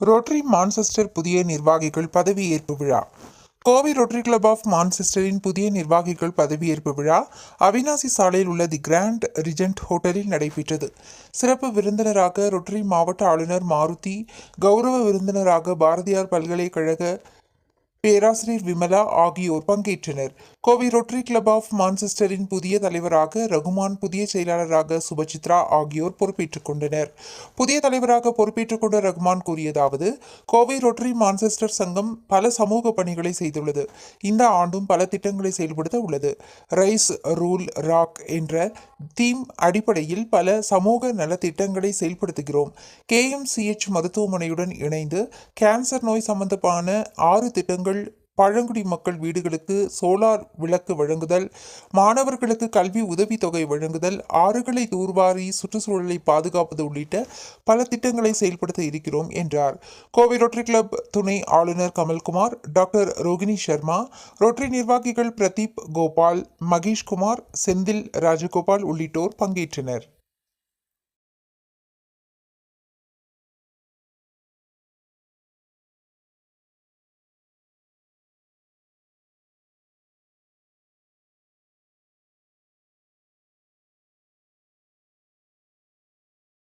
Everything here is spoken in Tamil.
ரோட்டரி மான்செஸ்டர் புதிய நிர்வாகிகள் பதவியேற்பு விழா. கோவை ரோட்டரி கிளப் ஆஃப் மான்செஸ்டரின் புதிய நிர்வாகிகள் பதவியேற்பு விழா அவினாசி சாலையில் உள்ள தி கிராண்ட் ரிஜென்ட் ஹோட்டலில் நடைபெற்றது. சிறப்பு விருந்தினராக ரொட்டரி மாவட்ட ஆளுநர் மாருதி கௌரவ விருந்தினராக பாரதியார் பல்கலைக்கழக பேராசிரியர் விமலா ஆகியோர் பங்கேற்றனர். கோவை ரொட்டரி கிளப் ஆஃப் மான்செஸ்டரின் புதிய தலைவராக ரகுமான் புதிய செயலாளராக சுபசித்ரா ஆகியோர் பொறுப்பேற்றுக் கொண்டனர். புதிய தலைவராக பொறுப்பேற்றுக் கொண்ட ரகுமான் கூறியதாவது கோவை ரொட்டரி மான்செஸ்டர் சங்கம் பல சமூக பணிகளை செய்துள்ளது. இந்த ஆண்டும் பல திட்டங்களை செயல்படுத்த உள்ளது. ரைஸ் ரூல் ராக் என்ற தீம் அடிப்படையில் பல சமூக நலத்திட்டங்களை செயல்படுத்துகிறோம். கேஎம்சிஎச் மருத்துவமனையுடன் இணைந்து கேன்சர் நோய் சம்பந்தமான ஆறு திட்டங்கள் பழங்குடி மக்கள் வீடுகளுக்கு சோலார் விளக்கு வழங்குதல் மாணவர்களுக்கு கல்வி உதவித்தொகை வழங்குதல் ஆறுகளை தூர்வாரி சுற்றுச்சூழலை பாதுகாப்பது உள்ளிட்ட பல திட்டங்களை செயல்படுத்த இருக்கிறோம் என்றார். கோவை ரோட்டரி கிளப் துணை ஆளுநர் கமல்குமார் டாக்டர் ரோகிணி சர்மா ரோட்டரி நிர்வாகிகள் பிரதீப் கோபால் மகேஷ்குமார் செந்தில் ராஜகோபால் உள்ளிட்டோர் பங்கேற்றனர்.